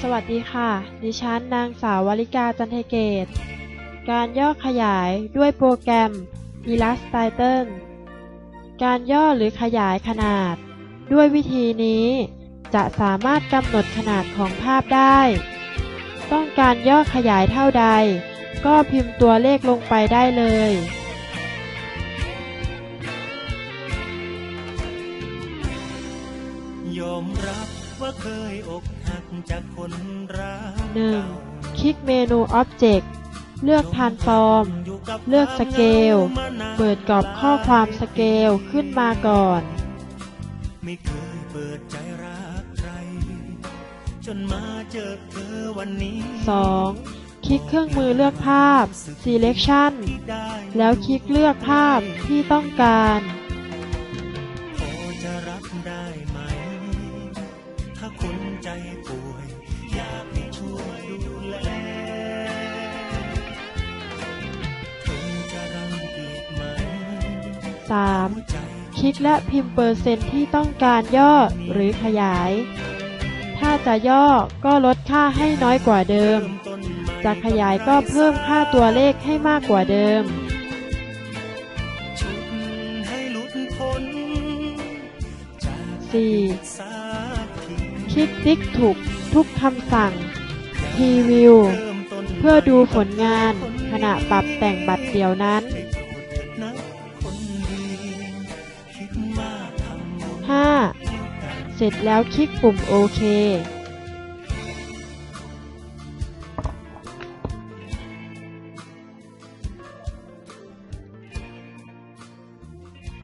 สวัสดีค่ะ ดิฉันนางสาววลิกาจันเทเกต การย่อขยายด้วยโปรแกรม Illustrator การย่อหรือขยายขนาด ด้วยวิธีนี้ จะสามารถกำหนดขนาดของภาพได้ ต้องการย่อขยายเท่าใด ก็พิมพ์ตัวเลขลงไปได้เลย มรับว่าเคยอกหักจากคนรัก 1. คลิกเมนู Object เลือก Transform เลือก Scale เปิดกรอบข้อความสเกลขึ้นมาก่อน ไม่เคยเปิดใจรักใคร จนมาเจอเธอวันนี้ 2. คลิกเครื่องมือเลือกภาพ Selection ที่ได้แล้วคลิกเลือกภาพที่ต้องการ พอจะรับได้ไหมถ้าคนใจป่วย อยากให้ช่วยดูแลคงจะรังเกียจไหม 3. คิดและพิมพ์เปอร์เซ็นต์ที่ต้องการย่อหรือขยาย ถ้าจะย่อก็ลดค่าให้น้อยกว่าเดิม จะขยายก็เพิ่มค่าตัวเลขให้มากกว่าเดิมสี่ คลิกติ๊กถูกทุกคำสั่งทีวิวเริ่มต้นเพื่อดูผลงานขณะปรับแต่งบัตรเดี่ยวนั้นห้ากทำบุญ 5. เสร็จแล้วคลิกปุ่มโอเค